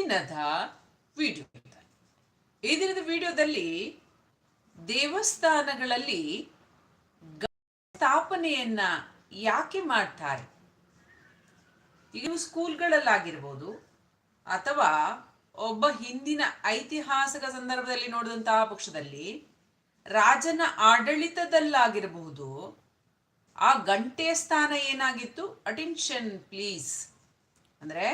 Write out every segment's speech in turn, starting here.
ದಿನದ ವಿಡಿಯೋ ಈ ದಿನದ ವಿಡಿಯೋದಲ್ಲಿ ದೇವಸ್ಥಾನಗಳಲ್ಲಿ ಸ್ಥಾಪನೆಯನ್ನ ಯಾಕೆ ಮಾಡ್ತಾರೆ? ಈಗ ಸ್ಕೂಲ್ಗಳಲ್ಲಾಗಿರ್ಬೋದು, ಅಥವಾ ಒಬ್ಬ ಹಿಂದಿನ ಐತಿಹಾಸಿಕ ಸಂದರ್ಭದಲ್ಲಿ ನೋಡಿದಂತಹ ಪಕ್ಷದಲ್ಲಿ ರಾಜನ ಆಡಳಿತದಲ್ಲಾಗಿರಬಹುದು, ಆ ಗಂಟೆಯ ಸ್ಥಾನ ಏನಾಗಿತ್ತು? ಅಟೆನ್ಷನ್ ಪ್ಲೀಸ್ ಅಂದ್ರೆ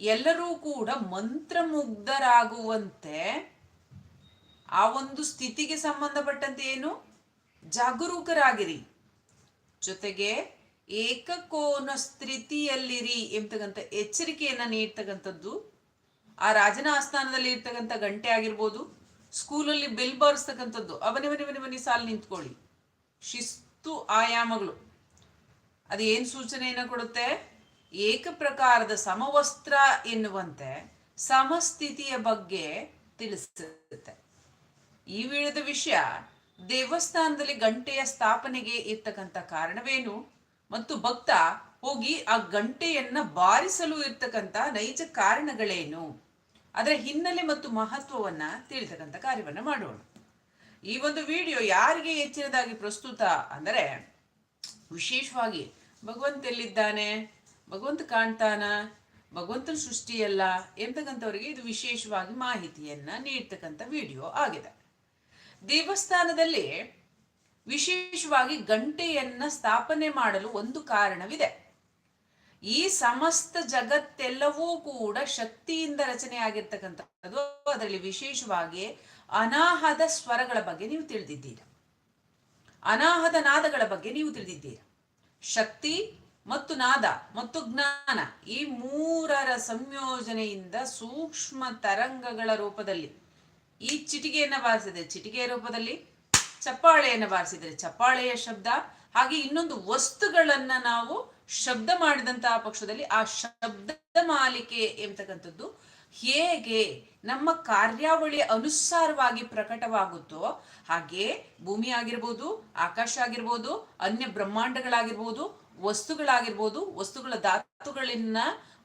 ಎಲ್ಲರೂ ಕೂಡ ಮಂತ್ರಮುಗ್ಧರಾಗುವಂತೆ ಆ ಒಂದು ಸ್ಥಿತಿಗೆ ಸಂಬಂಧಪಟ್ಟಂತೆ ಏನು? ಜಾಗರೂಕರಾಗಿರಿ. ಜೊತೆಗೆ ಏಕಕೋನ ಸ್ಥಿತಿಯಲ್ಲಿರಿ ಎಂಬತಕ್ಕಂಥ ಎಚ್ಚರಿಕೆಯನ್ನು ನೀಡ್ತಕ್ಕಂಥದ್ದು. ಆ ರಾಜನ ಆಸ್ಥಾನದಲ್ಲಿ ಇರ್ತಕ್ಕಂಥ ಗಂಟೆ ಆಗಿರ್ಬೋದು, ಸ್ಕೂಲಲ್ಲಿ ಬೆಲ್ ಬಾರಿಸ್ತಕ್ಕಂಥದ್ದು ಅವನಿ ಮನೆ ಮನೆ ಮನೆ ಸಾಲು ನಿಂತ್ಕೊಳ್ಳಿ. ಶಿಸ್ತು ಆಯಾಮಗಳು. ಅದು ಏನು ಸೂಚನೆಯನ್ನು ಕೊಡುತ್ತೆ? ಏಕ ಪ್ರಕಾರದ ಸಮವಸ್ತ್ರ ಎನ್ನುವಂತೆ ಸಮಸ್ಥಿತಿಯ ಬಗ್ಗೆ ತಿಳಿಸುತ್ತೆ. ಈ ವೇಳೆದ ವಿಷಯ ದೇವಸ್ಥಾನದಲ್ಲಿ ಗಂಟೆಯ ಸ್ಥಾಪನೆಗೆ ಇರ್ತಕ್ಕಂಥ ಕಾರಣವೇನು? ಮತ್ತು ಭಕ್ತ ಹೋಗಿ ಆ ಗಂಟೆಯನ್ನ ಬಾರಿಸಲು ಇರ್ತಕ್ಕಂಥ ನೈಜ ಕಾರಣಗಳೇನು? ಅದರ ಹಿನ್ನೆಲೆ ಮತ್ತು ಮಹತ್ವವನ್ನ ತಿಳಿತಕ್ಕಂಥ ಕಾರ್ಯವನ್ನ ಮಾಡೋಣ. ಈ ಒಂದು ವಿಡಿಯೋ ಯಾರಿಗೆ ಹೆಚ್ಚಿನದಾಗಿ ಪ್ರಸ್ತುತ ಅಂದರೆ ವಿಶೇಷವಾಗಿ ಭಗವಂತ ಎಲ್ಲಿದ್ದಾನೆ? ಭಗವಂತ ಕಾಣ್ತಾನ, ಭಗವಂತನ ಸೃಷ್ಟಿಯಲ್ಲ ಎಂತಕ್ಕಂಥವ್ರಿಗೆ ಇದು ವಿಶೇಷವಾಗಿ ಮಾಹಿತಿಯನ್ನ ನೀಡ್ತಕ್ಕಂಥ ವಿಡಿಯೋ ಆಗಿದೆ. ದೇವಸ್ಥಾನದಲ್ಲಿ ವಿಶೇಷವಾಗಿ ಗಂಟೆಯನ್ನ ಸ್ಥಾಪನೆ ಮಾಡಲು ಒಂದು ಕಾರಣವಿದೆ. ಈ ಸಮಸ್ತ ಜಗತ್ತೆಲ್ಲವೂ ಕೂಡ ಶಕ್ತಿಯಿಂದ ರಚನೆ ಆಗಿರ್ತಕ್ಕಂಥದ್ದು, ಅದರಲ್ಲಿ ವಿಶೇಷವಾಗಿ ಅನಾಹದ ಸ್ವರಗಳ ಬಗ್ಗೆ ನೀವು ತಿಳಿದಿದ್ದೀರಾ. ಅನಾಹದ ನಾದಗಳ ಬಗ್ಗೆ ನೀವು ತಿಳಿದಿದ್ದೀರಾ. ಶಕ್ತಿ ಮತ್ತು ನಾದ ಮತ್ತು ಜ್ಞಾನ ಈ ಮೂರರ ಸಂಯೋಜನೆಯಿಂದ ಸೂಕ್ಷ್ಮ ತರಂಗಗಳ ರೂಪದಲ್ಲಿ ಈ ಚಿಟಿಗೆಯನ್ನು ಬಾರಿಸಿದೆ. ಚಿಟಿಕೆಯ ರೂಪದಲ್ಲಿ ಚಪ್ಪಾಳೆಯನ್ನು ಬಾರಿಸಿದರೆ ಚಪ್ಪಾಳೆಯ ಶಬ್ದ, ಹಾಗೆ ಇನ್ನೊಂದು ವಸ್ತುಗಳನ್ನ ನಾವು ಶಬ್ದ ಮಾಡಿದಂತಹ ಪಕ್ಷದಲ್ಲಿ ಆ ಶಬ್ದ ಮಾಲಿಕೆ ಎಂಬತಕ್ಕಂಥದ್ದು ಹೇಗೆ ನಮ್ಮ ಕಾರ್ಯಾವಳಿಯ ಅನುಸಾರವಾಗಿ ಪ್ರಕಟವಾಗುತ್ತೋ ಹಾಗೆ ಭೂಮಿ ಆಗಿರ್ಬೋದು, ಆಕಾಶ ಆಗಿರ್ಬೋದು, ಅನ್ಯ ಬ್ರಹ್ಮಾಂಡಗಳಾಗಿರ್ಬೋದು ವಸ್ತುಗಳಾಗಿರ್ಬೋದು, ವಸ್ತುಗಳ ಧಾತುಗಳನ್ನ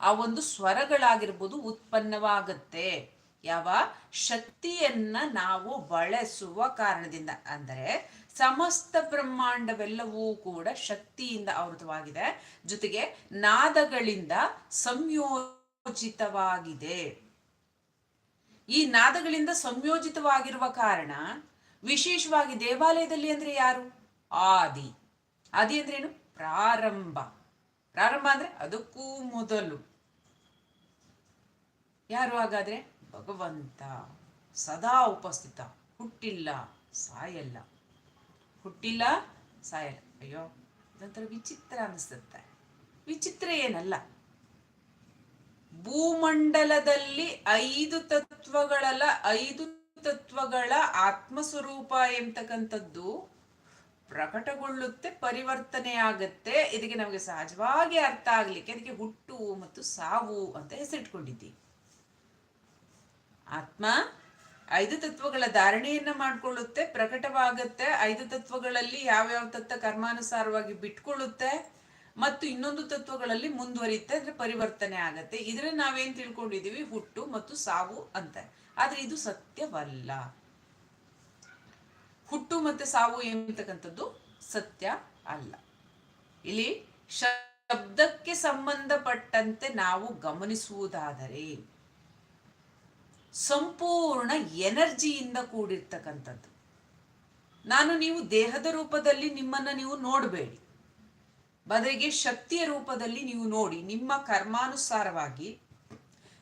ಆ ಒಂದು ಸ್ವರಗಳಾಗಿರ್ಬೋದು ಉತ್ಪನ್ನವಾಗುತ್ತೆ. ಯಾವ? ಶಕ್ತಿಯನ್ನ ನಾವು ಬಳಸುವ ಕಾರಣದಿಂದ. ಅಂದರೆ ಸಮಸ್ತ ಬ್ರಹ್ಮಾಂಡವೆಲ್ಲವೂ ಕೂಡ ಶಕ್ತಿಯಿಂದ ಆವೃತವಾಗಿದೆ. ಜೊತೆಗೆ ನಾದಗಳಿಂದ ಸಂಯೋಜಿತವಾಗಿದೆ. ಈ ನಾದಗಳಿಂದ ಸಂಯೋಜಿತವಾಗಿರುವ ಕಾರಣ ವಿಶೇಷವಾಗಿ ದೇವಾಲಯದಲ್ಲಿ ಅಂದ್ರೆ ಯಾರು? ಆದಿ. ಆದಿ ಅಂದ್ರೇನು ಪ್ರಾರಂಭ. ಪ್ರಾರಂಭ ಅಂದ್ರೆ ಅದಕ್ಕೂ ಮೊದಲು. ಯಾರು ಹಾಗಾದ್ರೆ? ಭಗವಂತ. ಸದಾ ಉಪಸ್ಥಿತ. ಹುಟ್ಟಿಲ್ಲ, ಸಾಯಲ್ಲ. ಹುಟ್ಟಿಲ್ಲ, ಸಾಯಲ್ಲ. ಅಯ್ಯೋ, ಇದೊಂಥರ ವಿಚಿತ್ರ ಅನಿಸುತ್ತೆ. ವಿಚಿತ್ರ ಏನಲ್ಲ. ಭೂಮಂಡಲದಲ್ಲಿ ಐದು ತತ್ವಗಳಲ್ಲ, ಐದು ತತ್ವಗಳ ಆತ್ಮಸ್ವರೂಪ ಎಂಬತಕ್ಕಂಥದ್ದು ಪ್ರಕಟಗೊಳ್ಳುತ್ತೆ, ಪರಿವರ್ತನೆ ಆಗತ್ತೆ. ಇದಕ್ಕೆ ನಮಗೆ ಸಹಜವಾಗಿ ಅರ್ಥ ಆಗ್ಲಿಕ್ಕೆ ಅದಕ್ಕೆ ಹುಟ್ಟು ಮತ್ತು ಸಾವು ಅಂತ ಹೆಸರಿಟ್ಕೊಂಡಿದ್ದೀವಿ. ಆತ್ಮ ಐದು ತತ್ವಗಳ ಧಾರಣೆಯನ್ನ ಮಾಡ್ಕೊಳ್ಳುತ್ತೆ, ಪ್ರಕಟವಾಗುತ್ತೆ. ಐದು ತತ್ವಗಳಲ್ಲಿ ಯಾವ್ಯಾವ ತತ್ವ ಕರ್ಮಾನುಸಾರವಾಗಿ ಬಿಟ್ಕೊಳ್ಳುತ್ತೆ ಮತ್ತು ಇನ್ನೊಂದು ತತ್ವಗಳಲ್ಲಿ ಮುಂದುವರಿಯುತ್ತೆ ಅಂದ್ರೆ ಪರಿವರ್ತನೆ ಆಗತ್ತೆ. ಇದ್ರೆ ನಾವೇನ್ ತಿಳ್ಕೊಂಡಿದೀವಿ ಹುಟ್ಟು ಮತ್ತು ಸಾವು ಅಂತ. ಆದ್ರೆ ಇದು ಸತ್ಯವಲ್ಲ. ಹುಟ್ಟು ಮತ್ತೆ ಸಾವು ಎಂತಕ್ಕಂಥದ್ದು ಸತ್ಯ ಅಲ್ಲ. ಇಲ್ಲಿ ಶಬ್ದಕ್ಕೆ ಸಂಬಂಧಪಟ್ಟಂತೆ ನಾವು ಗಮನಿಸುವುದಾದರೆ ಸಂಪೂರ್ಣ ಎನರ್ಜಿಯಿಂದ ಕೂಡಿರ್ತಕ್ಕಂಥದ್ದು. ನಾನು ನೀವು ದೇಹದ ರೂಪದಲ್ಲಿ ನಿಮ್ಮನ್ನ ನೀವು ನೋಡಬೇಡಿ. ಬದಲಿಗೆ ಶಕ್ತಿಯ ರೂಪದಲ್ಲಿ ನೀವು ನೋಡಿ, ನಿಮ್ಮ ಕರ್ಮಾನುಸಾರವಾಗಿ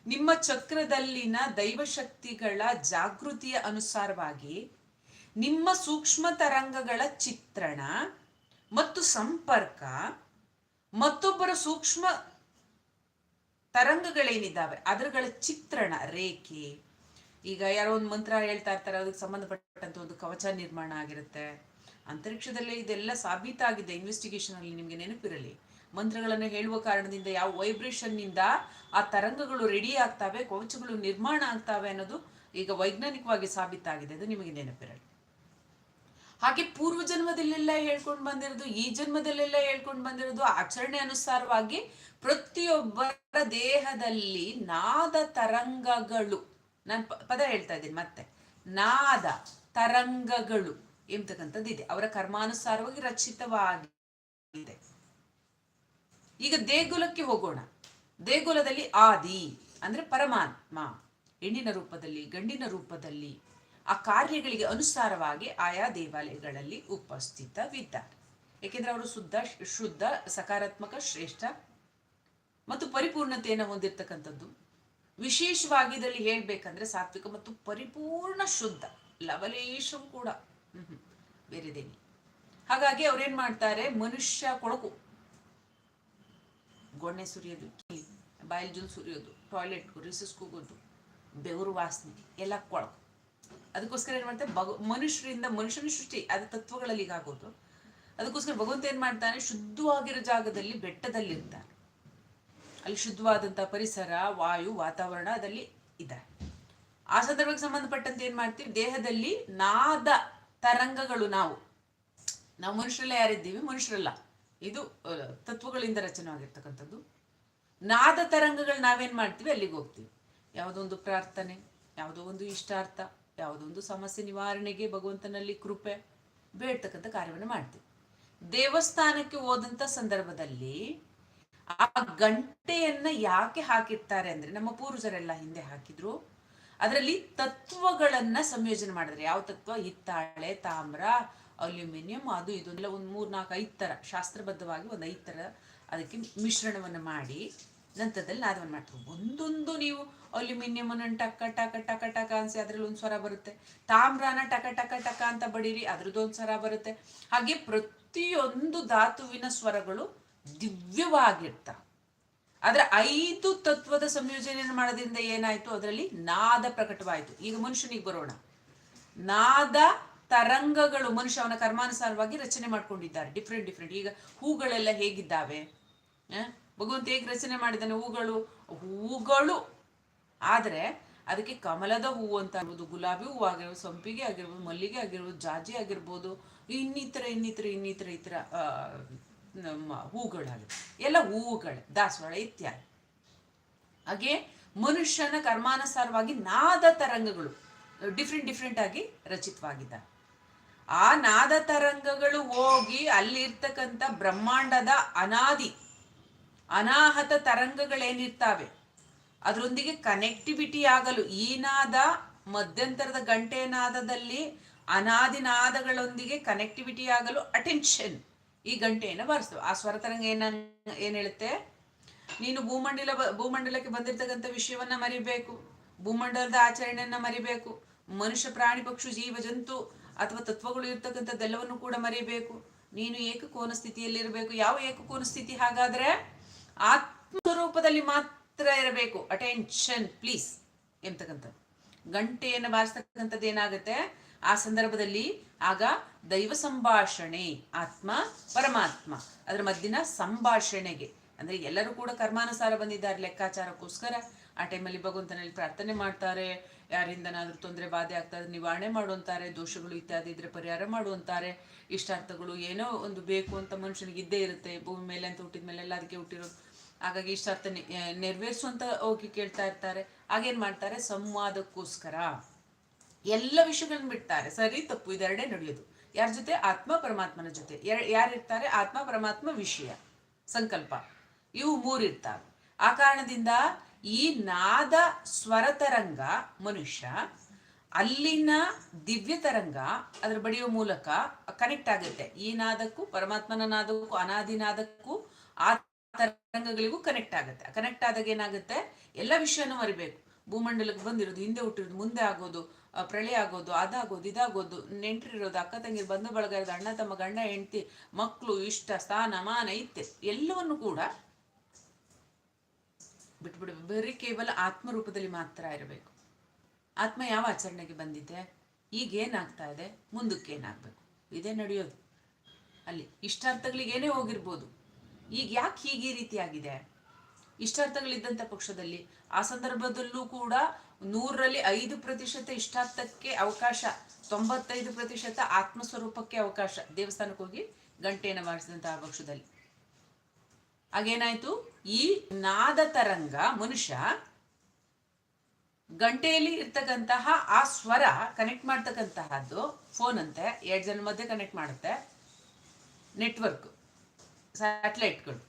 ನಿಮ್ಮ ಚಕ್ರದಲ್ಲಿನ ದೈವಶಕ್ತಿಗಳ ಜಾಗೃತಿಯ ಅನುಸಾರವಾಗಿ ನಿಮ್ಮ ಸೂಕ್ಷ್ಮ ತರಂಗಗಳ ಚಿತ್ರಣ ಮತ್ತು ಸಂಪರ್ಕ ಮತ್ತೊಬ್ಬರ ಸೂಕ್ಷ್ಮ ತರಂಗಗಳೇನಿದ್ದಾವೆ? ಅದರಗಳ ಚಿತ್ರಣ, ರೇಖೆ. ಈಗ ಯಾರೋ ಒಂದು ಮಂತ್ರ ಹೇಳ್ತಾ ಇರ್ತಾರೆ, ಅದಕ್ಕೆ ಸಂಬಂಧಪಟ್ಟಂತ ಒಂದು ಕವಚ ನಿರ್ಮಾಣ ಆಗಿರುತ್ತೆ. ಅಂತರಿಕ್ಷದಲ್ಲಿ ಇದೆಲ್ಲ ಸಾಬೀತಾಗಿದೆ ಇನ್ವೆಸ್ಟಿಗೇಷನ್ ಅಲ್ಲಿ ನಿಮಗೆ ನೆನಪಿರಲಿ. ಮಂತ್ರಗಳನ್ನು ಹೇಳುವ ಕಾರಣದಿಂದ ಯಾವ ವೈಬ್ರೇಷನ್ನಿಂದ ಆ ತರಂಗಗಳು ರೆಡಿ ಆಗ್ತವೆ, ಕವಚಗಳು ನಿರ್ಮಾಣ ಆಗ್ತವೆ ಅನ್ನೋದು ಈಗ ವೈಜ್ಞಾನಿಕವಾಗಿ ಸಾಬೀತಾಗಿದೆ, ಅದು ನಿಮಗೆ ನೆನಪಿರಲಿ. ಹಾಗೆ ಪೂರ್ವ ಜನ್ಮದಲ್ಲೆಲ್ಲ ಹೇಳ್ಕೊಂಡು ಬಂದಿರೋದು, ಈ ಜನ್ಮದಲ್ಲೆಲ್ಲ ಹೇಳ್ಕೊಂಡು ಬಂದಿರೋದು ಆಚರಣೆ ಅನುಸಾರವಾಗಿ ಪ್ರತಿಯೊಬ್ಬರ ದೇಹದಲ್ಲಿ ನಾದ ತರಂಗಗಳು. ನಾನು ಪದ ಹೇಳ್ತಾ ಇದ್ದೀನಿ ಮತ್ತೆ. ನಾದ ತರಂಗಗಳು ಎಂಬತಕ್ಕಂಥದ್ದು ಇದೆ. ಅವರ ಕರ್ಮಾನುಸಾರವಾಗಿ ರಚಿತವಾಗಿದೆ. ಈಗ ದೇಗುಲಕ್ಕೆ ಹೋಗೋಣ. ದೇಗುಲದಲ್ಲಿ ಆದಿ ಅಂದ್ರೆ ಪರಮಾತ್ಮ. ಹೆಣ್ಣಿನ ರೂಪದಲ್ಲಿ, ಗಂಡಿನ ರೂಪದಲ್ಲಿ. ಆ ಕಾರ್ಯಗಳಿಗೆ ಅನುಸಾರವಾಗಿ ಆಯಾ ದೇವಾಲಯಗಳಲ್ಲಿ ಉಪಸ್ಥಿತವಿದ್ದಾರೆ ಏಕೆಂದ್ರೆ ಅವರು ಶುದ್ಧ ಶುದ್ಧ, ಸಕಾರಾತ್ಮಕ, ಶ್ರೇಷ್ಠ ಮತ್ತು ಪರಿಪೂರ್ಣತೆಯನ್ನು ಹೊಂದಿರತಕ್ಕಂಥದ್ದು. ವಿಶೇಷವಾಗಿ ಇದರಲ್ಲಿ ಹೇಳ್ಬೇಕಂದ್ರೆ ಸಾತ್ವಿಕ ಮತ್ತು ಪರಿಪೂರ್ಣ ಶುದ್ಧ, ಲವಲೇಶಂ ಕೂಡ. ಹ್ಮ್, ಬೇರೆದೇನಿ ಹಾಗಾಗಿ ಅವ್ರೇನ್ ಮಾಡ್ತಾರೆ, ಮನುಷ್ಯ ಕೊಳಕು, ಗೊಣ್ಣೆ ಸುರಿಯೋದು ಬಾಯಲ್ಲಿ ಜುಲ್ ಸುರಿಯೋದು ಟಾಯ್ಲೆಟ್ ರಿಸಸ್ ಕೂಗೋದು, ಬೆವರು ವಾಸನೆ, ಎಲ್ಲ ಕೊಳಕು. ಅದಕ್ಕೋಸ್ಕರ ಏನು ಮಾಡ್ತಾರೆ? ಭಗ ಮನುಷ್ಯರಿಂದ ಮನುಷ್ಯನ ಸೃಷ್ಟಿ, ಅದು ತತ್ವಗಳಲ್ಲಿ ಆಗೋದು. ಅದಕ್ಕೋಸ್ಕರ ಭಗವಂತ ಏನು ಮಾಡ್ತಾನೆ? ಶುದ್ಧವಾಗಿರೋ ಜಾಗದಲ್ಲಿ ಬೆಟ್ಟದಲ್ಲಿ ಇರ್ತಾನೆ ಅಲ್ಲಿ ಶುದ್ಧವಾದಂಥ ಪರಿಸರ, ವಾಯು, ವಾತಾವರಣ ಅದರಲ್ಲಿ ಇದೆ. ಆ ಸಂದರ್ಭಕ್ಕೆ ಸಂಬಂಧಪಟ್ಟಂತೆ ಏನು ಮಾಡ್ತೀವಿ? ದೇಹದಲ್ಲಿ ನಾದ ತರಂಗಗಳು ನಾವು. ನಾವು ಮನುಷ್ಯರಲ್ಲೇ ಯಾರಿದ್ದೀವಿ? ಮನುಷ್ಯರಲ್ಲ. ಇದು ತತ್ವಗಳಿಂದ ರಚನೆವಾಗಿರ್ತಕ್ಕಂಥದ್ದು ನಾದ ತರಂಗಗಳು ನಾವೇನು ಮಾಡ್ತೀವಿ? ಅಲ್ಲಿಗೆ ಹೋಗ್ತೀವಿ. ಯಾವುದೋ ಒಂದು ಪ್ರಾರ್ಥನೆ, ಯಾವುದೋ ಒಂದು ಇಷ್ಟಾರ್ಥ. ಯಾವುದೋ ಒಂದು ಸಮಸ್ಯೆ ನಿವಾರಣೆಗೆ ಭಗವಂತನಲ್ಲಿ ಕೃಪೆ ಬೇಡ್ತಕ್ಕಂಥ ಕಾರ್ಯವನ್ನು ಮಾಡ್ತೀವಿ. ದೇವಸ್ಥಾನಕ್ಕೆ ಹೋದಂಥ ಸಂದರ್ಭದಲ್ಲಿ ಆ ಗಂಟೆಯನ್ನ ಯಾಕೆ ಹಾಕಿರ್ತಾರೆ ಅಂದ್ರೆ ನಮ್ಮ ಪೂರ್ವಜರೆಲ್ಲ ಹಿಂದೆ ಹಾಕಿದ್ರು. ಅದರಲ್ಲಿ ತತ್ವಗಳನ್ನ ಸಂಯೋಜನೆ ಮಾಡಿದ್ರೆ ಯಾವ ತತ್ವ? ಹಿತ್ತಾಳೆ, ತಾಮ್ರ, ಅಲ್ಯೂಮಿನಿಯಂ, ಅದು ಇದೆಲ್ಲ ಒಂದು ಮೂರ್ ನಾಲ್ಕು ಐದು ತರ ಶಾಸ್ತ್ರಬದ್ಧವಾಗಿ ಒಂದು ಐದು ಥರ ಅದಕ್ಕೆ ಮಿಶ್ರಣವನ್ನು ಮಾಡಿ ನಂತರದಲ್ಲಿ ನಾದವನ್ನು ಮಾಡ್ತೀವಿ. ಒಂದೊಂದು ನೀವು ಅಲ್ಯೂಮಿನಿಯಂ ಅನ್ನು ಟಕ ಟಕ ಟಕ ಟಕ ಅನ್ಸಿ ಅದ್ರಲ್ಲಿ ಒಂದು ಸ್ವರ ಬರುತ್ತೆ. ತಾಮ್ರಾನ ಟಕ ಟಕ ಟಕ ಅಂತ ಬಡೀರಿ, ಅದ್ರದ್ದು ಒಂದು ಸ್ವರ ಬರುತ್ತೆ. ಹಾಗೆ ಪ್ರತಿಯೊಂದು ಧಾತುವಿನ ಸ್ವರಗಳು ದಿವ್ಯವಾಗಿರ್ತ. ಆದ್ರೆ ಐದು ತತ್ವದ ಸಂಯೋಜನೆಯನ್ನು ಮಾಡೋದ್ರಿಂದ ಏನಾಯ್ತು? ಅದರಲ್ಲಿ ನಾದ ಪ್ರಕಟವಾಯಿತು. ಈಗ ಮನುಷ್ಯನಿಗೆ ಬರೋಣ. ನಾದ ತರಂಗಗಳು ಮನುಷ್ಯ ಅವನ ಕರ್ಮಾನುಸಾರವಾಗಿ ರಚನೆ ಮಾಡ್ಕೊಂಡಿದ್ದಾರೆ. ಡಿಫ್ರೆಂಟ್ ಡಿಫ್ರೆಂಟ್ ಈಗ ಹೂಗಳೆಲ್ಲ ಹೇಗಿದ್ದಾವೆ? ಭಗವಂತ ಹೇಗೆ ರಚನೆ ಮಾಡಿದ್ದಾನೆ, ಹೂಗಳು ಹೂಗಳು. ಆದರೆ ಅದಕ್ಕೆ ಕಮಲದ ಹೂವು ಅಂತ ಇರ್ಬೋದು ಗುಲಾಬಿ ಹೂವು ಆಗಿರ್ಬೋದು, ಸಂಪಿಗೆ ಆಗಿರ್ಬೋದು, ಮಲ್ಲಿಗೆ ಆಗಿರ್ಬೋದು, ಜಾಜಿ ಆಗಿರ್ಬೋದು, ಇನ್ನಿತರ ಇನ್ನಿತರ ಇನ್ನಿತರ, ಇತರ ನಮ್ಮ ಹೂಗಳಾಗಿದೆ ಎಲ್ಲ ಹೂವುಗಳೇ ದಾಸವಾಳ ಇತ್ಯಾದಿ. ಹಾಗೆ ಮನುಷ್ಯನ ಕರ್ಮಾನುಸಾರವಾಗಿ ನಾದ ತರಂಗಗಳು ಡಿಫ್ರೆಂಟ್ ಡಿಫ್ರೆಂಟ್ ಆಗಿ ರಚಿತವಾಗಿದ್ದಾವೆ. ಆ ನಾದ ತರಂಗಗಳು ಹೋಗಿ ಅಲ್ಲಿರ್ತಕ್ಕಂಥ ಬ್ರಹ್ಮಾಂಡದ ಅನಾದಿ ಅನಾಹತ ತರಂಗಗಳೇನಿರ್ತಾವೆ? ಅದರೊಂದಿಗೆ ಕನೆಕ್ಟಿವಿಟಿ ಆಗಲು ಈನಾದ ನಾದ ಮಧ್ಯಂತರದ ಗಂಟೆ ಅನಾದಿನಾದಗಳೊಂದಿಗೆ ಅನಾದಿ ನಾದಗಳೊಂದಿಗೆ ಕನೆಕ್ಟಿವಿಟಿ ಆಗಲು ಅಟೆನ್ಷನ್ ಈ ಗಂಟೆಯನ್ನು ಬಾರಿಸ್ತವೆ ಆ ಸ್ವರ ತರಂಗ ಏನ, ಏನ್ ಹೇಳುತ್ತೆ? ನೀನು ಭೂಮಂಡಲ, ಭೂಮಂಡಲಕ್ಕೆ ಬಂದಿರತಕ್ಕಂಥ ವಿಷಯವನ್ನ ಮರಿಬೇಕು, ಭೂಮಂಡಲದ ಆಚರಣೆಯನ್ನ ಮರಿಬೇಕು, ಮನುಷ್ಯ, ಪ್ರಾಣಿ, ಪಕ್ಷು, ಜೀವ, ಜಂತು ಅಥವಾ ತತ್ವಗಳು ಇರ್ತಕ್ಕಂಥದ್ದೆಲ್ಲವನ್ನು ಕೂಡ ಮರಿಬೇಕು, ನೀನು ಏಕಕೋನ ಸ್ಥಿತಿಯಲ್ಲಿರಬೇಕು, ಯಾವ ಏಕಕೋನ ಸ್ಥಿತಿ ಹಾಗಾದ್ರೆ? ಆತ್ಮಸ್ವರೂಪದಲ್ಲಿ ಮಾತ್ರ ಇರಬೇಕು. ಅಟೆನ್ಷನ್ ಪ್ಲೀಸ್ ಎಂತಕ್ಕಂಥದ್ದು? ಗಂಟೆಯನ್ನು ಬಾರಿಸ್ತಕ್ಕಂಥದ್ದು ಏನಾಗುತ್ತೆ? ಆ ಸಂದರ್ಭದಲ್ಲಿ ಆಗ ದೈವ ಸಂಭಾಷಣೆ, ಆತ್ಮ, ಪರಮಾತ್ಮ. ಅದರ ಮಧ್ಯನ ಸಂಭಾಷಣೆಗೆ. ಅಂದ್ರೆ ಎಲ್ಲರೂ ಕೂಡ ಕರ್ಮಾನುಸಾರ ಬಂದಿದ್ದಾರೆ ಲೆಕ್ಕಾಚಾರಕ್ಕೋಸ್ಕರ. ಆ ಟೈಮಲ್ಲಿ ಭಗವಂತನಲ್ಲಿ ಪ್ರಾರ್ಥನೆ ಮಾಡ್ತಾರೆ. ಯಾರಿಂದನಾದರೂ ತೊಂದರೆ ಬಾಧೆ ಆಗ್ತದೆ ನಿವಾರಣೆ ಮಾಡುವಂತಾರೆ. ದೋಷಗಳು ಇತ್ಯಾದಿ ಇದ್ರೆ ಪರಿಹಾರ ಮಾಡುವಂತಾರೆ. ಇಷ್ಟಾರ್ಥಗಳು ಏನೋ ಒಂದು ಬೇಕು ಅಂತ ಮನುಷ್ಯನಿಗೆ ಇದ್ದೇ ಇರುತ್ತೆ. ಭೂಮಿ ಮೇಲೆ ಅಂತ ಹುಟ್ಟಿದ ಮೇಲೆ ಎಲ್ಲ ಅದಕ್ಕೆ ಹುಟ್ಟಿರೋದು ಹಾಗಾಗಿ ಇಷ್ಟಾರ್ಥ ನೆರವೇರಿಸುವಂತ ಹೋಗಿ ಕೇಳ್ತಾ ಇರ್ತಾರೆ. ಆಗೇನ್ ಮಾಡ್ತಾರೆ? ಸಂವಾದಕ್ಕೋಸ್ಕರ. ಎಲ್ಲ ವಿಷಯಗಳನ್ನ ಬಿಡ್ತಾರೆ. ಸರಿ, ತಪ್ಪು, ಇದೆರಡೇ ನಡೆಯೋದು. ಯಾರ ಜೊತೆ? ಆತ್ಮ, ಪರಮಾತ್ಮನ ಜೊತೆ. ಯಾರಿರ್ತಾರೆ ಆತ್ಮ, ಪರಮಾತ್ಮ ವಿಷಯ, ಸಂಕಲ್ಪ. ಇವು ಮೂರಿರ್ತಾರೆ ಆ ಕಾರಣದಿಂದ ಈ ನಾದ ಸ್ವರತರಂಗ ಮನುಷ್ಯ ಅಲ್ಲಿನ ದಿವ್ಯ ತರಂಗ ಅದ್ರ ಬಡಿಯೋ ಮೂಲಕ ಕನೆಕ್ಟ್ ಆಗುತ್ತೆ. ಈ ನಾದಕ್ಕೂ, ಪರಮಾತ್ಮನ ನಾದಕ್ಕೂ, ಅನಾದಿ ನಾದಕ್ಕೂ, ಆ ತರಂಗಗಳಿಗೂ ಕನೆಕ್ಟ್ ಆಗುತ್ತೆ. ಕನೆಕ್ಟ್ ಆದಾಗ ಏನಾಗುತ್ತೆ? ಎಲ್ಲ ವಿಷಯನೂ ಅರಿಬೇಕು ಭೂಮಂಡಲಕ್ಕೆ ಬಂದಿರೋದು, ಹಿಂದೆ ಹುಟ್ಟಿರೋದು, ಮುಂದೆ ಆಗೋದು ಪ್ರಳಯ ಆಗೋದು, ಅದಾಗೋದು, ಇದಾಗೋದು, ನೆಂಟ್ರಿರೋದು, ಅಕ್ಕ ತಂಗಿರು ಬಂಧು ಬಳಗ ಇರೋದು ಅಣ್ಣ ತಮ್ಮ ಗಂಡ, ಹೆಂಡತಿ ಮಕ್ಕಳು ಇಷ್ಟ, ಸ್ಥಾನ, ಮಾನ ಇತ್ತೆ ಎಲ್ಲವನ್ನು ಕೂಡ ಬಿಟ್ಬಿಡು. ಬರೀ ಕೇವಲ ಆತ್ಮ ರೂಪದಲ್ಲಿ ಮಾತ್ರ ಇರಬೇಕು. ಆತ್ಮ ಯಾವ ಆಚರಣೆಗೆ ಬಂದಿದೆ? ಈಗ ಏನಾಗ್ತಾ ಇದೆ? ಮುಂದಕ್ಕೆ ಏನಾಗಬೇಕು ಇದೇ ನಡೆಯೋದು. ಅಲ್ಲಿ ಇಷ್ಟಾರ್ಥಗಳಿಗೆ ಏನೇ ಹೋಗಿರ್ಬೋದು. ಈಗ ಯಾಕೆ ಹೀಗೆ ಈ ರೀತಿ ಆಗಿದೆ? ಇಷ್ಟಾರ್ಥಗಳಿದ್ದಂಥ ಪಕ್ಷದಲ್ಲಿ ಆ ಸಂದರ್ಭದಲ್ಲೂ ಕೂಡ ನೂರರಲ್ಲಿ ಐದು ಪ್ರತಿಶತ ಇಷ್ಟಾರ್ಥಕ್ಕೆ ಅವಕಾಶ, ತೊಂಬತ್ತೈದು ಪ್ರತಿಶತ ಆತ್ಮಸ್ವರೂಪಕ್ಕೆ ಅವಕಾಶ. ದೇವಸ್ಥಾನಕ್ಕೆ ಹೋಗಿ ಗಂಟೆಯನ್ನು ಆ ಪಕ್ಷದಲ್ಲಿ. ಹಾಗೇನಾಯ್ತು ಈ ನಾದ ತರಂಗ ಮನುಷ್ಯ ಗಂಟೆಯಲ್ಲಿ ಇರ್ತಕ್ಕಂತಹ ಆ ಸ್ವರ ಕನೆಕ್ಟ್ ಮಾಡ್ತಕ್ಕಂತಹದ್ದು ಫೋನ್ ಅಂತೆ. ಎರಡು ಜನ ಮಧ್ಯೆ ಕನೆಕ್ಟ್ ಮಾಡುತ್ತೆ. ನೆಟ್ವರ್ಕ್ ಸ್ಯಾಟಲೈಟ್ಗಳು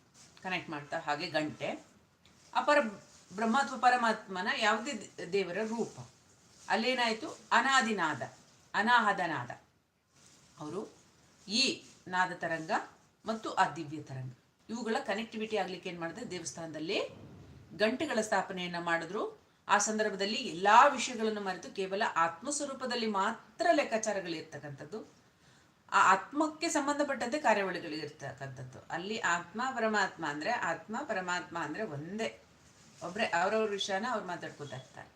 ಕನೆಕ್ಟ್ ಮಾಡ್ತಾ ಹಾಗೆ ಗಂಟೆ. ಅಪರ ಬ್ರಹ್ಮ ಅಥವಾ ಪರಮಾತ್ಮನ ಯಾವುದೇ ದೇವರ ರೂಪ. ಅಲ್ಲೇನಾಯಿತು? ಅನಾದಿನಾದ ಅನಾಹದನಾದ ಅವರು ಈ ನಾದ ತರಂಗ ಮತ್ತು ಆ ದಿವ್ಯ ತರಂಗ. ಇವುಗಳ ಕನೆಕ್ಟಿವಿಟಿ ಆಗ್ಲಿಕ್ಕೆ ಏನು ಮಾಡಿದೆ? ದೇವಸ್ಥಾನದಲ್ಲಿ ಗಂಟೆಗಳ ಸ್ಥಾಪನೆಯನ್ನ ಮಾಡಿದ್ರು. ಆ ಸಂದರ್ಭದಲ್ಲಿ ಎಲ್ಲಾ ವಿಷಯಗಳನ್ನು ಮರೆತು ಕೇವಲ ಆತ್ಮಸ್ವರೂಪದಲ್ಲಿ ಮಾತ್ರ ಲೆಕ್ಕಾಚಾರಗಳು ಇರ್ತಕ್ಕಂಥದ್ದು. ಆ ಆತ್ಮಕ್ಕೆ ಸಂಬಂಧಪಟ್ಟಂತೆ ಕಾರ್ಯವಳಿಗಳು ಇರ್ತಕ್ಕಂಥದ್ದು. ಅಲ್ಲಿ ಆತ್ಮ, ಪರಮಾತ್ಮ ಅಂದ್ರೆ ಆತ್ಮ, ಪರಮಾತ್ಮ ಅಂದ್ರೆ ಒಂದೇ. ಒಬ್ರೆ ಅವ್ರವ್ರ ವಿಷಯನ ಅವ್ರು ಮಾತಾಡ್ಕೊತಾ ಇರ್ತಾರೆ.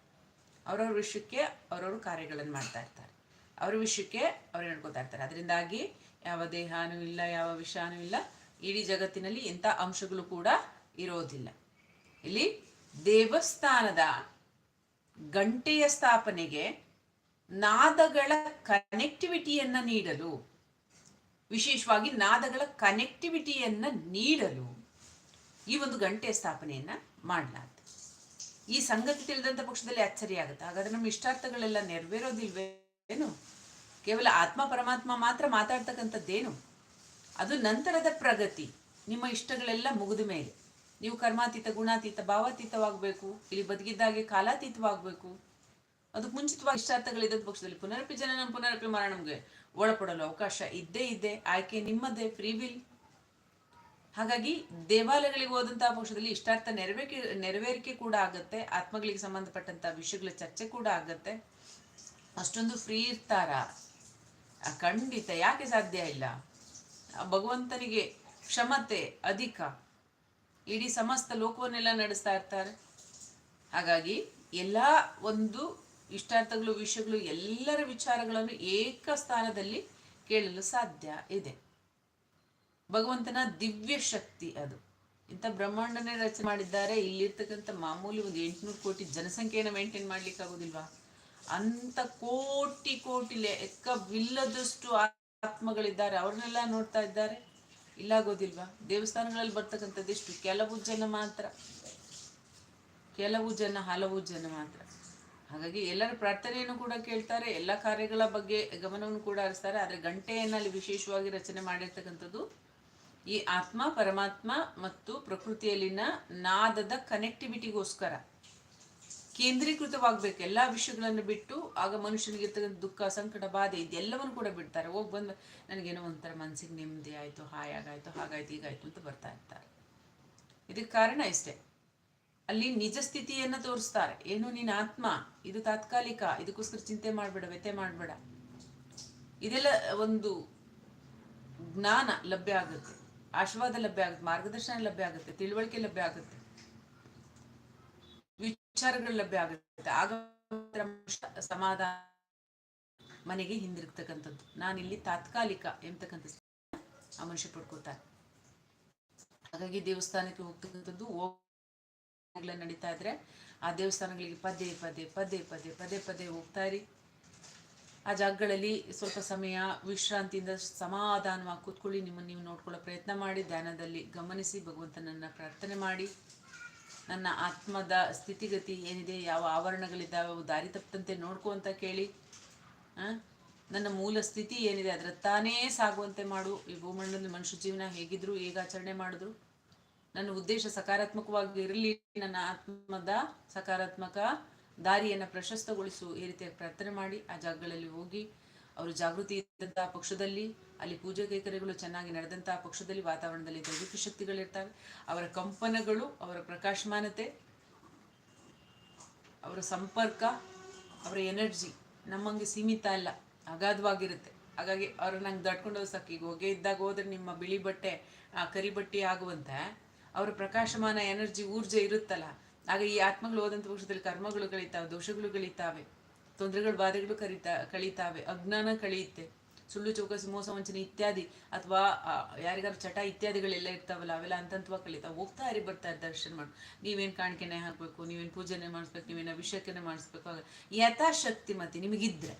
ಅವ್ರವ್ರ ವಿಷಯಕ್ಕೆ ಅವ್ರವ್ರ ಕಾರ್ಯಗಳನ್ನು ಮಾಡ್ತಾ ಇರ್ತಾರೆ. ಅವ್ರ ವಿಷಯಕ್ಕೆ ಅವ್ರು ಹೇಳ್ಕೊತಾ ಇರ್ತಾರೆ. ಅದರಿಂದಾಗಿ ಯಾವ ದೇಹಾನೂ ಇಲ್ಲ, ಯಾವ ವಿಷಾನೂ ಇಲ್ಲ. ಇಡೀ ಜಗತ್ತಿನಲ್ಲಿ ಇಂಥ ಅಂಶಗಳು ಕೂಡ ಇರೋದಿಲ್ಲ. ಇಲ್ಲಿ ದೇವಸ್ಥಾನದ ಗಂಟೆಯ ಸ್ಥಾಪನೆಗೆ ನಾದಗಳ ಕನೆಕ್ಟಿವಿಟಿಯನ್ನು ನೀಡಲು, ವಿಶೇಷವಾಗಿ ನಾದಗಳ ಕನೆಕ್ಟಿವಿಟಿಯನ್ನು ನೀಡಲು ಈ ಒಂದು ಗಂಟೆಯ ಸ್ಥಾಪನೆಯನ್ನ ಮಾಡಲಾಗುತ್ತೆ ಈ ಸಂಗತಿ ತಿಳಿದಂಥ ಪಕ್ಷದಲ್ಲಿ ಅಚ್ಚರಿ ಆಗುತ್ತೆ. ಹಾಗಾದ್ರೆ ನಮ್ಮ ಇಷ್ಟಾರ್ಥಗಳೆಲ್ಲ ನೆರವೇರೋದಿಲ್ವೇನು? ಕೇವಲ ಆತ್ಮ ಪರಮಾತ್ಮ ಮಾತ್ರ ಮಾತಾಡ್ತಕ್ಕಂಥದ್ದೇನು? ಅದು ನಂತರದ ಪ್ರಗತಿ. ನಿಮ್ಮ ಇಷ್ಟಗಳೆಲ್ಲ ಮುಗಿದ ಮೇಲೆ. ನೀವು ಕರ್ಮಾತೀತ, ಗುಣಾತೀತ, ಭಾವಾತೀತವಾಗಬೇಕು, ಇಲ್ಲಿ ಬದುಕಿದ್ದಾಗೆ ಕಾಲಾತೀತವಾಗಬೇಕು. ಅದಕ್ಕೆ ಮುಂಚಿತವಾಗಿ ಇಷ್ಟಾರ್ಥಗಳಿದ್ದ ಪಕ್ಷದಲ್ಲಿ. ಪುನರಪಿ ಜನನ, ಪುನರಪಿ ಮರಣಂಗೆ ಒಳಪಡಲು ಅವಕಾಶ ಇದ್ದೇ ಇದೆ. ಆಯ್ಕೆ ನಿಮ್ಮದೇ ಫ್ರೀ ವಿಲ್ ಹಾಗಾಗಿ ದೇವಾಲಯಗಳಿಗೆ ಹೋದಂತಹ ಪಕ್ಷದಲ್ಲಿ ಇಷ್ಟಾರ್ಥ ನೆರವೇರಿಕೆ ನೆರವೇರಿಕೆ ಕೂಡ ಆಗುತ್ತೆ. ಆತ್ಮಗಳಿಗೆ ಸಂಬಂಧಪಟ್ಟಂತಹ ವಿಷಯಗಳ ಚರ್ಚೆ ಕೂಡ ಆಗತ್ತೆ. ಅಷ್ಟೊಂದು ಫ್ರೀ ಇರ್ತಾರ? ಖಂಡಿತ. ಯಾಕೆ ಸಾಧ್ಯ ಇಲ್ಲ? ಭಗವಂತನಿಗೆ ಕ್ಷಮತೆ ಅಧಿಕ. ಇಡೀ ಸಮಸ್ತ ಲೋಕವನ್ನೆಲ್ಲ ನಡೆಸ್ತಾ ಇರ್ತಾರೆ. ಹಾಗಾಗಿ ಎಲ್ಲ ಒಂದು ಇಷ್ಟಾರ್ಥಗಳು, ವಿಷಯಗಳು, ಎಲ್ಲರ ವಿಚಾರಗಳನ್ನು ಏಕ ಸ್ಥಾನದಲ್ಲಿ ಕೇಳಲು ಸಾಧ್ಯ ಇದೆ. ಭಗವಂತನ ದಿವ್ಯ ಶಕ್ತಿ ಅದು. ಇಂಥ ಬ್ರಹ್ಮಾಂಡನೇ ರಚನೆ ಮಾಡಿದ್ದಾರೆ. ಇಲ್ಲಿರ್ತಕ್ಕಂಥ ಮಾಮೂಲಿ ಒಂದು ಎಂಟುನೂರು ಕೋಟಿ ಜನಸಂಖ್ಯೆಯನ್ನು ಮೇಂಟೈನ್ ಮಾಡ್ಲಿಕ್ಕೆ ಆಗೋದಿಲ್ವಾ ಅಂತ ಕೋಟಿ ಕೋಟಿ ಲೆಕ್ಕವಿಲ್ಲದಷ್ಟು ಆತ್ಮಗಳಿದ್ದಾರೆ, ಅವ್ರನ್ನೆಲ್ಲ ನೋಡ್ತಾ ಇದ್ದಾರೆ. ಇಲ್ಲಾಗೋದಿಲ್ವಾ ದೇವಸ್ಥಾನಗಳಲ್ಲಿ ಬರ್ತಕ್ಕಂಥದ್ದು ಎಷ್ಟು? ಕೆಲವು ಜನ ಮಾತ್ರ. ಕೆಲವು ಜನ, ಹಲವು ಜನ ಮಾತ್ರ. ಹಾಗಾಗಿ ಎಲ್ಲರ ಪ್ರಾರ್ಥನೆಯನ್ನು ಕೂಡ ಕೇಳ್ತಾರೆ, ಎಲ್ಲ ಕಾರ್ಯಗಳ ಬಗ್ಗೆ ಗಮನವನ್ನು ಕೂಡ ಹರಿಸ್ತಾರೆ. ಆದರೆ ಗಂಟೆಯನ್ನಲ್ಲಿ ವಿಶೇಷವಾಗಿ ರಚನೆ ಮಾಡಿರ್ತಕ್ಕಂಥದ್ದು ಈ ಆತ್ಮ, ಪರಮಾತ್ಮ ಮತ್ತು ಪ್ರಕೃತಿಯಲ್ಲಿನ ನಾದದ ಕನೆಕ್ಟಿವಿಟಿಗೋಸ್ಕರ ಕೇಂದ್ರೀಕೃತವಾಗಬೇಕು ಎಲ್ಲ ವಿಷಯಗಳನ್ನು ಬಿಟ್ಟು ಆಗ ಮನುಷ್ಯನಿಗೆ ಇರ್ತಕ್ಕಂಥ ದುಃಖ, ಸಂಕಟ, ಬಾಧೆ ಇದೆಲ್ಲವನ್ನು ಕೂಡ ಬಿಡ್ತಾರೆ. ಹೋಗಿ ಬಂದು ನನಗೇನೋ ಒಂಥರ ಮನಸ್ಸಿಗೆ ನೆಮ್ಮದಿ ಆಯಿತು ಹಾಯಾಗಾಯಿತು ಹಾಗಾಯ್ತು, ಹೀಗಾಯ್ತು ಅಂತ ಬರ್ತಾ ಇರ್ತಾರೆ. ಇದಕ್ಕೆ ಕಾರಣ ಇಷ್ಟೇ. ಅಲ್ಲಿ ನಿಜ ಸ್ಥಿತಿಯನ್ನು ತೋರಿಸ್ತಾರೆ. ಏನು ನೀನು ಆತ್ಮ? ಇದು ತಾತ್ಕಾಲಿಕ, ಇದಕ್ಕೋಸ್ಕರ ಚಿಂತೆ ಮಾಡಬೇಡ ವ್ಯತೆ ಮಾಡಬೇಡ. ಇದೆಲ್ಲ ಒಂದು ಜ್ಞಾನ ಲಭ್ಯ ಆಗುತ್ತೆ. ಆಶೀರ್ವಾದ ಲಭ್ಯ ಆಗುತ್ತೆ, ಮಾರ್ಗದರ್ಶನ ಲಭ್ಯ ಆಗುತ್ತೆ, ತಿಳುವಳಿಕೆ ಲಭ್ಯ ಆಗುತ್ತೆ. ವಿಚಾರಗಳು ಲಭ್ಯ ಆಗುತ್ತೆ. ಆಗ ಸಮಾಧಾನ ಮನೆಗೆ ಹಿಂದಿರುಗ್ತಕ್ಕಂಥದ್ದು. ನಾನಿಲ್ಲಿ ತಾತ್ಕಾಲಿಕ ಎಂಬತಕ್ಕಂಥ ಆ ಮನುಷ್ಯ ಪಡ್ಕೋತಾರೆ ಹಾಗಾಗಿ ದೇವಸ್ಥಾನಕ್ಕೆ ಹೋಗ್ತಕ್ಕಂಥದ್ದು ನಡೀತಾ ಇದ್ರೆ ಆ ದೇವಸ್ಥಾನಗಳಿಗೆ ಪದೇ ಪದೇ ಪದೇ ಪದೇ ಪದೇ ಪದೇ ಹೋಗ್ತಾ ಇರಿ. ಆ ಜಾಗಗಳಲ್ಲಿ ಸ್ವಲ್ಪ ಸಮಯ ವಿಶ್ರಾಂತಿಯಿಂದ ಸಮಾಧಾನವಾಗಿ ಕೂತ್ಕೊಳ್ಳಿ. ನಿಮ್ಮನ್ನು ನೀವು ನೋಡ್ಕೊಳ್ಳೋ ಪ್ರಯತ್ನ ಮಾಡಿ, ಧ್ಯಾನದಲ್ಲಿ ಗಮನಿಸಿ, ಭಗವಂತನನ್ನ ಪ್ರಾರ್ಥನೆ ಮಾಡಿ. ನನ್ನ ಆತ್ಮದ ಸ್ಥಿತಿಗತಿ ಏನಿದೆ, ಯಾವ ಆವರಣಗಳಿದ್ದಾವೆ, ಅವು ದಾರಿ ತಪ್ಪಂತೆ ನೋಡ್ಕೋ ಅಂತ ಕೇಳಿ? ನನ್ನ ಮೂಲ ಸ್ಥಿತಿ ಏನಿದೆ ಅದರ ತಾನೇ ಸಾಗುವಂತೆ ಮಾಡು ಈ ಭೂಮಂಡಲದಲ್ಲಿ ಮನುಷ್ಯ ಜೀವನ ಹೇಗಿದ್ರು, ಹೇಗೆ ಆಚರಣೆ ಮಾಡಿದ್ರು, ನನ್ನ ಉದ್ದೇಶ ಸಕಾರಾತ್ಮಕವಾಗಿ ಇರಲಿ, ನನ್ನ ಆತ್ಮದ ಸಕಾರಾತ್ಮಕ ದಾರಿಯನ್ನು ಪ್ರಶಸ್ತಗೊಳಿಸು, ಈ ರೀತಿಯಾಗಿ ಪ್ರಾರ್ಥನೆ ಮಾಡಿ, ಆ ಜಾಗಗಳಲ್ಲಿ ಹೋಗಿ ಅವರು ಜಾಗೃತಿ ಇದ್ದಂತಹ ಪಕ್ಷದಲ್ಲಿ, ಅಲ್ಲಿ ಪೂಜೆ ಕೈಕರ್ಯಗಳು ಚೆನ್ನಾಗಿ ನಡೆದಂತಹ ಪಕ್ಷದಲ್ಲಿ ವಾತಾವರಣದಲ್ಲಿ ದೈವಿಕ ಶಕ್ತಿಗಳಿರ್ತವೆ ಅವರ ಕಂಪನಗಳು, ಅವರ ಪ್ರಕಾಶಮಾನತೆ, ಅವರ ಸಂಪರ್ಕ, ಅವರ ಎನರ್ಜಿ ನಮ್ಮಂಗೆ ಸೀಮಿತ ಅಲ್ಲ, ಅಗಾಧವಾಗಿರುತ್ತೆ. ಹಾಗಾಗಿ ಅವ್ರು ನಂಗೆ ದಟ್ಕೊಂಡು ಸಾಕು. ಈಗ ಹೊಗೆ ಇದ್ದಾಗ ಹೋದ್ರೆ ನಿಮ್ಮ ಬಿಳಿ ಬಟ್ಟೆ ಕರಿ ಬಟ್ಟೆ ಆಗುವಂತೆ ಅವರ ಪ್ರಕಾಶಮಾನ ಎನರ್ಜಿ, ಊರ್ಜೆ ಇರುತ್ತಲ್ಲ. ಆಗ ಈ ಆತ್ಮಗಳು ಹೋದಂಥ ಪಕ್ಷದಲ್ಲಿ ಕರ್ಮಗಳು ಗಳಿತಾವೆ, ದೋಷಗಳು ಕಳೀತಾವೆ ತೊಂದರೆಗಳು ಬಾಧೆಗಳು ಕರೀತಾ, ಕಳೀತಾವೆ. ಅಜ್ಞಾನ ಕಳೆಯುತ್ತೆ. ಸುಳ್ಳು ಚೌಕಸಿ ಮೋಸ ವಂಚನೆ ಇತ್ಯಾದಿ ಅಥವಾ ಯಾರಿಗಾರು ಚಟ ಇತ್ಯಾದಿಗಳೆಲ್ಲ ಇರ್ತಾವಲ್ಲ, ಅವೆಲ್ಲ ಅಂತಂತವ ಕಳೀತಾವೆ ಹೋಗ್ತಾ ಹರಿ ಬರ್ತಾ ಇರ್ತಾರೆ ದರ್ಶನ ಮಾಡಿ. ನೀವೇನು ಕಾಣಿಕೆನೆ ಹಾಕಬೇಕು, ನೀವೇನು ಪೂಜೆನೆ ಮಾಡಿಸ್ಬೇಕು, ನೀವೇನು ಅಭಿಷೇಕನೆ ಮಾಡಿಸ್ಬೇಕು ಯಥಾಶಕ್ತಿ ಮತ್ತೆ ನಿಮಗಿದ್ರೆ.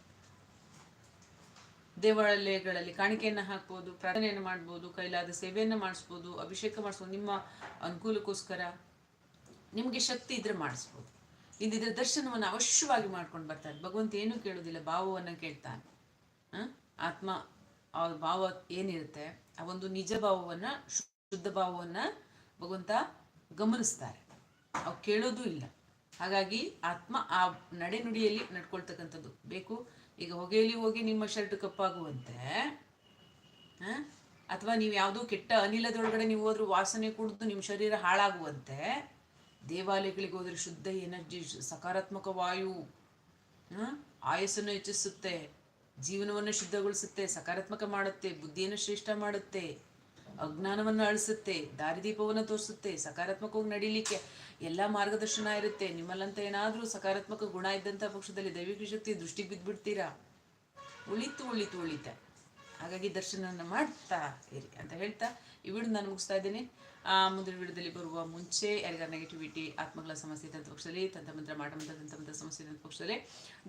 ದೇವಾಲಯಗಳಲ್ಲಿ ಕಾಣಿಕೆಯನ್ನು ಹಾಕ್ಬೋದು, ಪ್ರಾರ್ಥನೆಯನ್ನು ಮಾಡ್ಬೋದು, ಕೈಲಾದ ಸೇವೆಯನ್ನು ಮಾಡಿಸ್ಬೋದು, ಅಭಿಷೇಕ ಮಾಡಿಸ್ಬೋದು, ನಿಮ್ಮ ಅನುಕೂಲಕ್ಕೋಸ್ಕರ ನಿಮಗೆ ಶಕ್ತಿ ಇದ್ರೆ ಮಾಡಿಸ್ಬೋದು. ಇಲ್ಲಿದ್ರೆ ದರ್ಶನವನ್ನು ಅವಶ್ಯವಾಗಿ ಮಾಡ್ಕೊಂಡು ಬರ್ತಾರೆ. ಭಗವಂತ ಏನೂ ಕೇಳೋದಿಲ್ಲ, ಭಾವವನ್ನು ಕೇಳ್ತಾನೆ? ಆತ್ಮ ಅವ್ರ ಭಾವ ಏನಿರುತ್ತೆ, ಆ ಒಂದು ನಿಜ ಭಾವವನ್ನು, ಶುದ್ಧ ಭಾವವನ್ನು ಭಗವಂತ ಗಮನಿಸ್ತಾರೆ. ಅವು ಕೇಳೋದು ಇಲ್ಲ. ಹಾಗಾಗಿ ಆತ್ಮ ಆ ನಡೆನುಡಿಯಲ್ಲಿ ನಡ್ಕೊಳ್ತಕ್ಕಂಥದ್ದು. ಬೇಕು, ಈಗ ಹೊಗೆಯಲ್ಲಿ ಹೋಗಿ ನಿಮ್ಮ ಶರ್ಟ್ ಕಪ್ಪಾಗುವಂತೆ? ಅಥವಾ ನೀವು ಯಾವುದೋ ಕೆಟ್ಟ ಅನಿಲದೊಳಗಡೆ ನೀವು ಹೋದ್ರೂ ವಾಸನೆ ಕುಡಿದು ನಿಮ್ಮ ಶರೀರ ಹಾಳಾಗುವಂತೆ ದೇವಾಲಯಗಳಿಗೆ ಹೋದರೆ ಶುದ್ಧ ಎನರ್ಜಿ ಸಕಾರಾತ್ಮಕ ವಾಯು? ಆಯಸ್ಸನ್ನು ಹೆಚ್ಚಿಸುತ್ತೆ, ಜೀವನವನ್ನು ಶುದ್ಧಗೊಳಿಸುತ್ತೆ, ಸಕಾರಾತ್ಮಕ ಮಾಡುತ್ತೆ, ಬುದ್ಧಿಯನ್ನು ಶ್ರೇಷ್ಠ ಮಾಡುತ್ತೆ, ಅಜ್ಞಾನವನ್ನು ಅಳಿಸುತ್ತೆ, ದಾರಿದೀಪವನ್ನು ತೋರಿಸುತ್ತೆ, ಸಕಾರಾತ್ಮಕವಾಗಿ ನಡೀಲಿಕ್ಕೆ ಎಲ್ಲ ಮಾರ್ಗದರ್ಶನ ಇರುತ್ತೆ. ನಿಮ್ಮಲ್ಲಂತ ಏನಾದರೂ ಸಕಾರಾತ್ಮಕ ಗುಣ ಇದ್ದಂಥ ಪಕ್ಷದಲ್ಲಿ ದೈವಿಕ ಶಕ್ತಿ ದೃಷ್ಟಿಗೆ ಬಿದ್ದುಬಿಡ್ತೀರಾ ಉಳಿತು ಉಳಿತು ಉಳಿತ. ಹಾಗಾಗಿ ದರ್ಶನವನ್ನು ಮಾಡ್ತಾ ಇರಿ ಅಂತ ಹೇಳ್ತಾ ಈ ವಿಡಿಯೋ ನಾನು ಮುಗಿಸ್ತಾ ಇದ್ದೀನಿ. ಮುಂದಿನ ವಿಡಿಯೋದಲ್ಲಿ ಬರುವ ಮುಂಚೆ ಯಾರಿಗಾರ ನೆಗೆಟಿವಿಟಿ ಆತ್ಮಗಳ ಸಮಸ್ಯೆ ಇದ್ದಂಥ ಪಕ್ಷದಲ್ಲಿ ತಂತ್ರಮಂತ್ರ ಮಾಡಮಂತ್ರ ತಂತ್ರಮಂತ್ರ ಸಮಸ್ಯೆ ಇದ್ದಂಥ ಪಕ್ಷದಲ್ಲಿ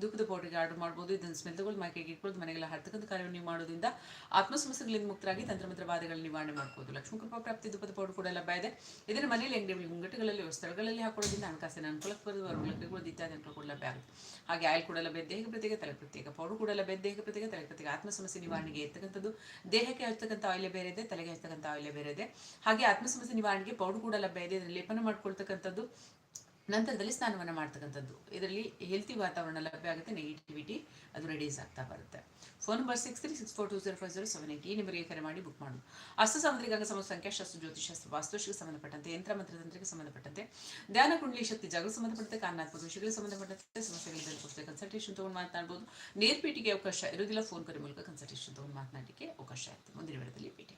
ದುಃಖದ ಪೌಡರ್ಗೆ ಆರ್ಡರ್ ಮಾಡ್ಬೋದು. ಇದನ್ನು ಸ್ಮೆಲ್ ತಗೊಳ್ಳಿ ಮೈಕೆಗೆ ಇಟ್ಕೊಳ್ಳೋದು ಮನೆಗೆಲ್ಲ ಹರ್ತಕ್ಕಂಥ ಕಾರ್ಯವನ್ನು ನೀವು ಮಾಡೋದ್ರಿಂದ ಆತ್ಮ ಸಮಸ್ಯೆಗಳಿಂದ ಮುಕ್ತರಾಗಿ ತಂತ್ರಮಂತ್ರ ಬಾಧೆಗಳನ್ನ ನಿವಾರಣೆ ಮಾಡ್ಬೋದು. ಲಕ್ಷ್ಮೀ ಕೃಪಾ ಪ್ರಾಪ್ತಿ, ದುಃಖದ ಪೌಡರ್ ಕೂಡ ಲಭ್ಯ ಇದೆ ಇದನ್ನು ಮನೆಯಲ್ಲಿ ಅಂಗಡಿಗಳಲ್ಲಿ ಮುಂಗಟ್ಟುಗಳಲ್ಲಿ ಸ್ಥಳಗಳಲ್ಲಿ ಹಾಕೊಳ್ಳೋದ್ರಿಂದ ಹಣಕಾಸಿನ ಅನುಕೂಲಕ್ಕೆ ಬರೋದು ಅನುಕೂಲಗಳು ಇತ್ಯಾದಿ ಅನುಕೂಲ ಕೂಡ ಲಭ್ಯ ಆಗುತ್ತೆ. ಹಾಗೆ ಆಯಿಲ್ ಕೂಡ ಲಭ್ಯ ದೇಹ ಪ್ರತ್ಯೇಕ, ತಲೆ ಪ್ರತ್ಯೇಕ, ಪೌಡರ್ ಕೂಡ ಲಭ್ಯ ದೇಹ ಪ್ರತ್ಯೇಕ, ತಲೆ ಪ್ರತ್ಯೇಕ. ಆತ್ಮ ಸಮಸ್ಯೆ ನಿವಾರಣೆಗೆ ಇರ್ತಕ್ಕಂಥದ್ದು ದೇಹಕ್ಕೆ ಹಚ್ಚತಕ್ಕಂಥ ಆಯಿಲೆ ಬೇರೆ ಇದೆ, ತಲೆಗೆ ಹಚ್ಚತಕ್ಕಂಥ ಆಯಿಲೆ ಬೇರೆ ಇದೆ. ಹಾಗೆ ಆತ್ಮ ನಿವಾರಣೆಗೆ ಪೌಡರ್ ಕೂಡ ಲಭ್ಯ ಇದೆ. ಇದರಲ್ಲಿ ಲೇಪನ ಮಾಡ್ಕೊಳ್ತಕ್ಕಂಥದ್ದು, ನಂತರದಲ್ಲಿ ಸ್ನಾನವನ್ನು ಮಾಡ್ತಕ್ಕಂಥದ್ದು. ಇದರಲ್ಲಿ ಹೆಲ್ತಿ ವಾತಾವರಣ ಲಭ್ಯ ಆಗುತ್ತೆ ನೆಗೆಟಿವಿಟಿ ಅದು ರೆಡೀಸ್ ಆಗ್ತಾ ಬರುತ್ತೆ. Phone number six three six four two zero five zero seven eight ಈ ಕರೆ ಮಾಡಿ ಬುಕ್ ಮಾಡು. ಅಸ್ತು ಸಾಮುದ್ರಿಕ ಅಂಗ ಸಮಸ್ಯೆ ಸಂಖ್ಯಾಶಾಸ್ತ್ರ ಜ್ಯೋತಿಷಾಸ್ತ್ರ ವಾಸ್ತುಶಿಗೆ ಸಂಬಂಧಪಟ್ಟಂತೆ, ಯಂತ್ರ ಮಂತ್ರತಂತ್ರಕ್ಕೆ ಸಂಬಂಧಪಟ್ಟಂತೆ, ಧ್ಯಾನ, ಕುಂಡಲಿ, ಶಕ್ತಿ ಜಾಗ ಸಂಬಂಧಪಟ್ಟಂತೆ ಕಾರಣಾತ್ಮಕ ವಿಷಯಗಳಿಗೆ ಸಂಬಂಧಪಟ್ಟಂತೆ, ಸಮಸ್ಯೆಗಳಿಗೆ ಕೊಡ್ತೇವೆ. ಕನ್ಸಲ್ಟೇಷನ್ ತೊಗೊಂಡು ಮಾತನಾಡ್ಬೋದು. ನೇರ್ಪೇಟಿಗೆ ಅವಕಾಶ ಇರೋದಿಲ್ಲ ಫೋನ್ ಕರೆ ಮೂಲಕ ಕನ್ಸಲ್ಟೇಷನ್ ತೊಗೊಂಡು ಮಾತನಾಡಲಿಕ್ಕೆ ಅವಕಾಶ ಇರುತ್ತೆ. ಮುಂದಿನ ವಿಡದಲ್ಲಿ ಭೇಟಿ